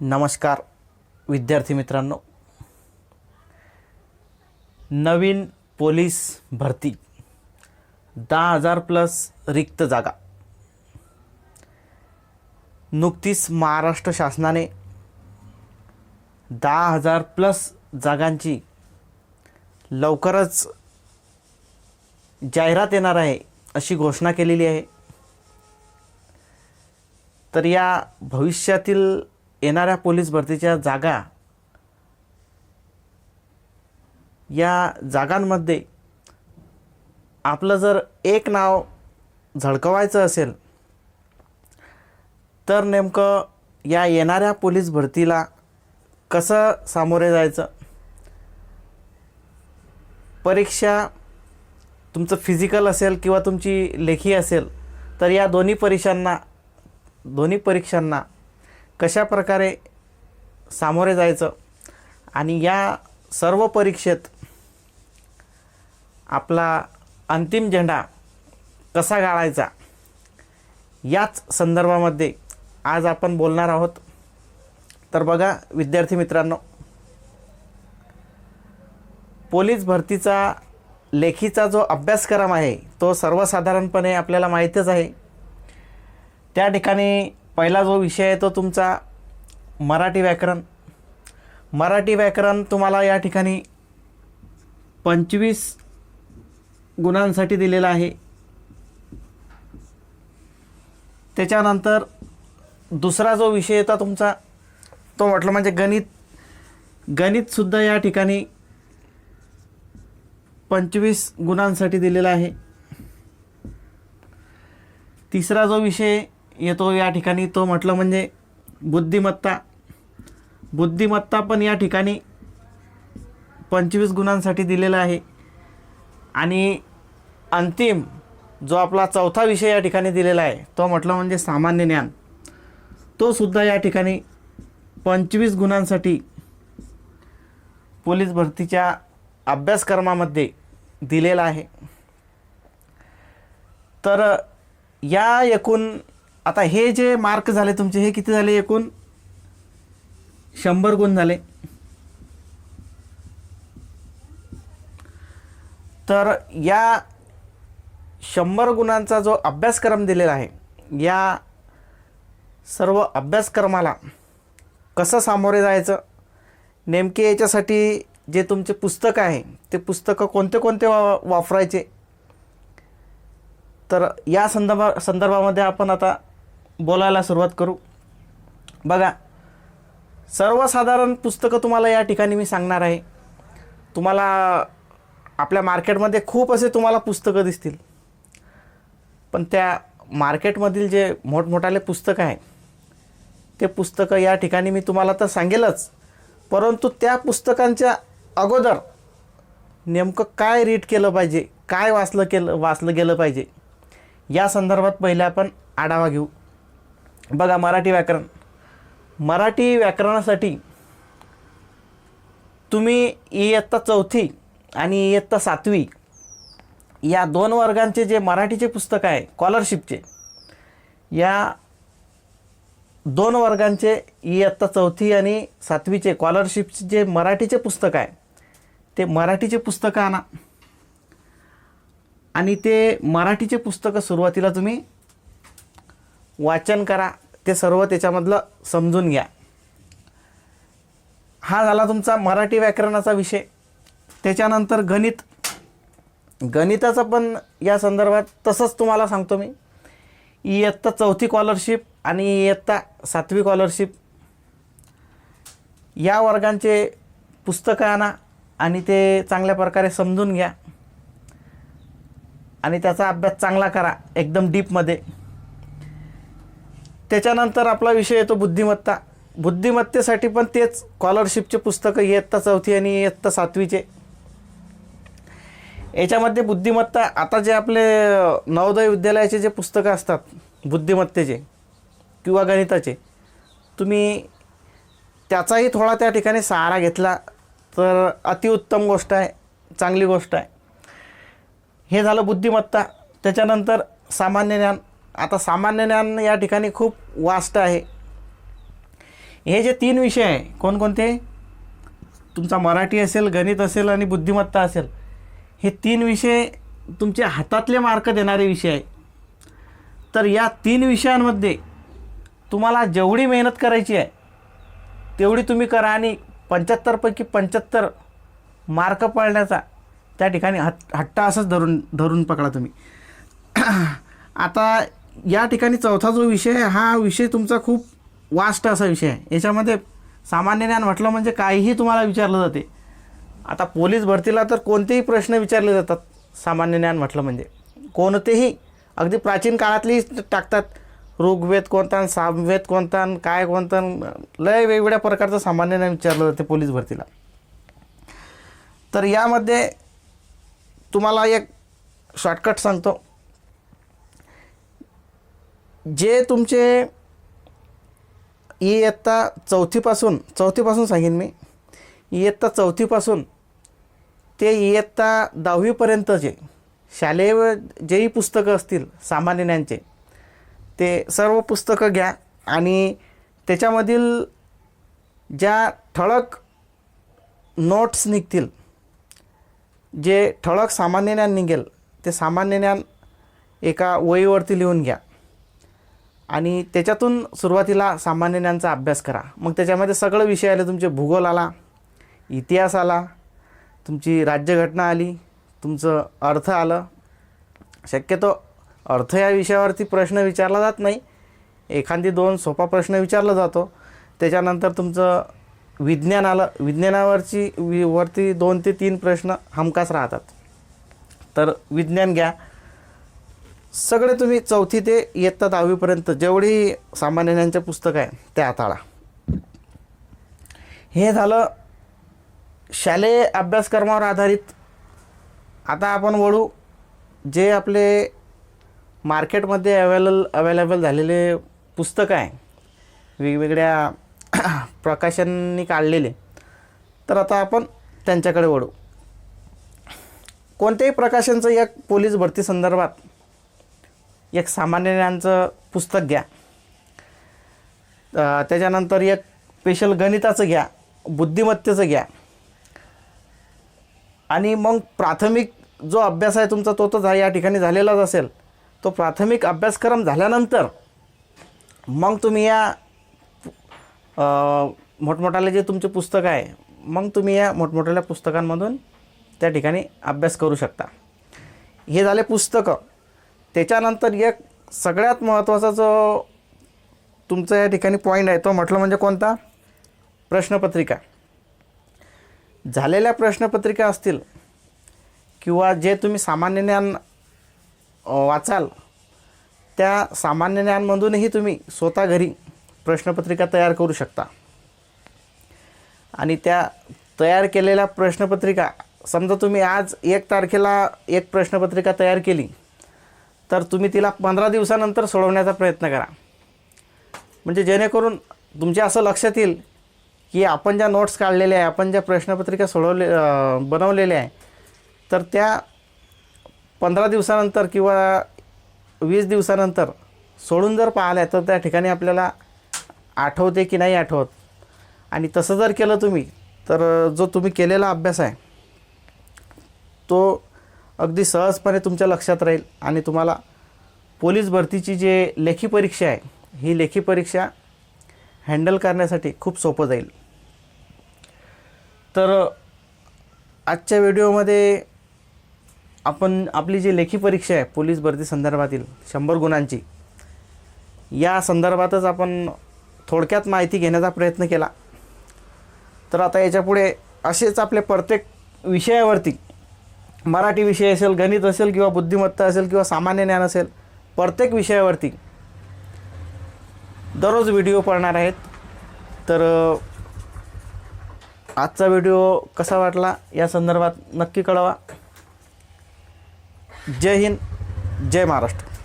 नमस्कार विद्यार्थी मित्रांनो. नवीन पोलीस भरती. दहा हजार प्लस रिक्त जागा. नुकतीच महाराष्ट्र शासनाने दहा हजार प्लस जागांची लवकरच जाहिरात येणार आहे अशी घोषणा केलेली आहे. तर या भविष्यातील येणाऱ्या पोलीस भरतीच्या जागा या जागांमध्ये आपलं जर एक नाव झळकवायचं असेल तर नेमकं या येणाऱ्या पोलीस भरतीला कसं सामोरे जायचं? परीक्षा तुमचं फिजिकल असेल किंवा तुमची लेखी असेल तर या दोन्ही परीक्षांना दोन्ही परीक्षांना कशा प्रकारे सामोरे जायचं? आणि या सर्व परीक्षेत आपला अंतिम झेंडा कसा गाळायचा? याच संदर्भामध्ये आज आपण बोलणार आहोत. तर बघा विद्यार्थी मित्रांनो पोलीस भरतीचा लेखीचा जो अभ्यासक्रम आहे तो सर्वसाधारणपणे आपल्याला माहीतच आहे. त्या ठिकाणी पहिला जो विषय आहे तो तुमचा मराठी व्याकरण. मराठी व्याकरण तुम्हाला या ठिकाणी पंचवीस गुणांसाठी दिलेला आहे. त्याच्यानंतर दुसरा जो विषय होता तुमचा तो म्हटलं म्हणजे गणित. गणितसुद्धा या ठिकाणी पंचवीस गुणांसाठी दिलेला आहे. तिसरा जो विषय येतो या ठिकाणी. तो म्हटलं म्हणजे बुद्धिमत्ता. बुद्धिमत्ता पण या ठिकाणी पंचवीस गुणांसाठी दिलेला आहे. आणि अंतिम जो आपला चौथा विषय या ठिकाणी दिलेला आहे तो म्हटलं म्हणजे सामान्य ज्ञान. तो सुद्धा या ठिकाणी पंचवीस गुणांसाठी पोलीस भरतीच्या अभ्यासक्रमामध्ये दिलेला आहे. तर या एकूण आता हे जे मार्क झाले तुमचे हे किती झाले एकूण? शंभर गुण झाले. तर या शंभर गुणांचा जो अभ्यासक्रम दिलेला आहे या सर्व अभ्यासक्रमाला कसं सामोरे जायचं? नेमके याच्यासाठी जे तुमचे पुस्तकं आहे ते पुस्तकं कोणते कोणते वा वापरायचे? तर या संदर्भा संदर्भामध्ये आपण आता बोलायला सुरुवात करू. बघा सर्वसाधारण पुस्तकं तुम्हाला या ठिकाणी मी सांगणार आहे. तुम्हाला आपल्या मार्केटमध्ये खूप असे तुम्हाला पुस्तकं दिसतील. पण त्या मार्केटमधील जे मोठमोठाले पुस्तकं आहे ते पुस्तकं या ठिकाणी मी तुम्हाला तर सांगेलच. परंतु त्या पुस्तकांच्या अगोदर नेमकं काय रीड केलं पाहिजे काय वाचलं केलं वाचलं गेलं पाहिजे या संदर्भात पहिले आपण आढावा घेऊ. बघा मराठी व्याकरण. मराठी व्याकरणासाठी तुम्ही इयत्ता चौथी आणि इयत्ता सातवी या दोन वर्गांचे जे मराठीचे पुस्तक आहे स्कॉलरशिपचे या दोन वर्गांचे इयत्ता चौथी आणि सातवीचे स्कॉलरशिपचे जे मराठीचे पुस्तक आहे ते मराठीचे पुस्तकं आणा. आणि ते मराठीचे पुस्तकं सुरुवातीला तुम्ही वाचन करा. ते सर्व त्याच्यामधलं समजून घ्या. हा झाला तुमचा मराठी व्याकरणाचा विषय. त्याच्यानंतर गणित. गणिताचं पण या संदर्भात तसंच तुम्हाला सांगतो मी. इयत्ता चौथी स्कॉलरशिप आणि इयत्ता सातवी स्कॉलरशिप या वर्गांचे पुस्तकं आणा आणि ते चांगल्या प्रकारे समजून घ्या. आणि त्याचा अभ्यास चांगला करा. एकदम डीपमध्ये त्याच्यानंतर आपला विषय येतो बुद्धिमत्ता. बुद्धिमत्तेसाठी पण तेच स्कॉलरशिपचे पुस्तकं इयत्ता चौथी आणि इयत्ता सातवीचे. याच्यामध्ये बुद्धिमत्ता आता जे आपले नवोदय विद्यालयाचे जे पुस्तकं असतात बुद्धिमत्तेचे किंवा गणिताचे तुम्ही त्याचाही थोडा त्या ठिकाणी सहारा घेतला तर अतिउत्तम गोष्ट आहे चांगली गोष्ट आहे. हे झालं बुद्धिमत्ता. त्याच्यानंतर सामान्य ज्ञान. आता सामान्य ज्ञान या ठिकाणी खूप वास्ट आहे. हे जे तीन विषय आहे कोणकोणते? तुमचा मराठी असेल गणित असेल आणि बुद्धिमत्ता असेल हे तीन विषय तुमचे हातातले मार्क देणारे विषय आहे. तर या तीन विषयांमध्ये तुम्हाला जेवढी मेहनत करायची आहे तेवढी तुम्ही करा आणि पंच्याहत्तरपैकी पंच्याहत्तर मार्क पाळण्याचा त्या ठिकाणी हट हट्टा असंच धरून धरून पकडा तुम्ही. आता या ठिकाणी चौथा जो विषय आहे हा विषय तुमचा खूप वास्ट असा विषय आहे. याच्यामध्ये सामान्य ज्ञान म्हटलं म्हणजे काहीही तुम्हाला विचारलं जाते. आता पोलीस भरतीला तर कोणतेही प्रश्न विचारले जातात सामान्य ज्ञान म्हटलं म्हणजे. कोणतेही अगदी प्राचीन काळातली टाकतात. ऋग्वेद कोणता आणि सामवेद कोणता आणि काय कोणता आणि लय वेगवेगळ्या प्रकारचं सामान्य ज्ञान विचारलं जाते पोलीस भरतीला. तर यामध्ये तुम्हाला एक शॉर्टकट सांगतो. जे तुमचे इयत्ता चौथीपासून चौथीपासून सांगेन मी. इयत्ता चौथीपासून ते इयत्ता दहावीपर्यंतचे शालेय जेही पुस्तकं असतील सामान्य ज्ञानचे ते सर्व पुस्तकं घ्या आणि त्याच्यामधील ज्या ठळक नोट्स निघतील जे ठळक सामान्य ज्ञान निघेल ते सामान्य ज्ञान एका वहीवरती लिहून घ्या. आणि त्याच्यातून सुरुवातीला सामान्य ज्ञानचा अभ्यास करा. मग त्याच्यामध्ये सगळं विषय आले तुमचे भूगोल आला इतिहास आला तुमची राज्यघटना आली तुमचं अर्थ आलं. शक्यतो अर्थ या विषयावरती प्रश्न विचारला जात नाही. एखादी दोन सोपा प्रश्न विचारला जातो. त्याच्यानंतर तुमचं विज्ञान आलं. विज्ञानावरची वि वरती दोन ते तीन प्रश्न हमखास राहतात. तर विज्ञान घ्या. सगळे तुम्ही चौथी ते इयत्ता दहावीपर्यंत जेवढी सामान्य ज्ञानचे पुस्तक आहे ते हाताळा. हे झालं शालेय अभ्यासक्रमावर आधारित. आता आपण वळू जे आपले मार्केटमध्ये अवेलेबल अवेलेबल झालेले पुस्तकं आहे वेगवेगळ्या प्रकाशांनी काढलेले. तर आता आपण त्यांच्याकडे वळू. कोणत्याही प्रकाशनचं एक पोलीस भरती संदर्भात एक सामान्यांचं पुस्तक घ्या. त्याच्यानंतर एक स्पेशल गणिताचं घ्या बुद्धिमत्तेचं घ्या. आणि मग प्राथमिक जो अभ्यास आहे तुमचा तो तर झा या ठिकाणी झालेलाच असेल. तो प्राथमिक अभ्यासक्रम झाल्यानंतर मग तुम्ही या मोठमोठाले जे तुमचे पुस्तक आहे मग तुम्ही या मोठमोठ्या पुस्तकांमधून त्या ठिकाणी अभ्यास करू शकता. हे झाले पुस्तकं. त्याच्यानंतर एक सगळ्यात महत्त्वाचा जो तुमचा या ठिकाणी पॉईंट आहे तो म्हटलं म्हणजे कोणता? प्रश्नपत्रिका. झालेल्या प्रश्नपत्रिका असतील किंवा जे तुम्ही सामान्य ज्ञान वाचाल त्या सामान्य ज्ञानमधूनही तुम्ही स्वतः घरी प्रश्नपत्रिका तयार करू शकता. आणि त्या तयार केलेल्या प्रश्नपत्रिका समजा तुम्ही आज एक तारखेला एक प्रश्नपत्रिका तयार केली तर तुम्ही तिला पंधरा दिवसानंतर सोडवण्याचा प्रयत्न करा. म्हणजे जेणेकरून तुमच्या असं लक्षात येईल की आपण ज्या नोट्स काढलेल्या आहे आपण ज्या प्रश्नपत्रिका सोडवले बनवलेल्या आहे तर त्या पंधरा दिवसानंतर किंवा वीस दिवसानंतर सोडून जर पाहिल्या तर त्या ठिकाणी आपल्याला आठवते की नाही आठवत. आणि तसं जर केलं तुम्ही तर जो तुम्ही केलेला अभ्यास आहे तो अगदी सहजपणे तुमच्या लक्षात राहील आणि तुम्हाला पोलीस भरतीची जे लेखी परीक्षा आहे ही लेखी परीक्षा हँडल करण्यासाठी खूप सोपं जाईल. तर आजच्या व्हिडिओमध्ये आपण आपली जी लेखी परीक्षा आहे पोलीस भरती संदर्भातील शंभर गुणांची या संदर्भातच आपण थोडक्यात माहिती घेण्याचा प्रयत्न केला. तर आता याच्यापुढे असेच आपले प्रत्येक विषयावरती मराठी विषय असेल गणित असेल किंवा बुद्धिमत्ता असेल किंवा सामान्य ज्ञान असेल प्रत्येक विषयावरती दररोज व्हिडिओ पडणार आहेत. तर आजचा व्हिडिओ कसा वाटला या संदर्भात नक्की कळवा. जय हिंद जय महाराष्ट्र.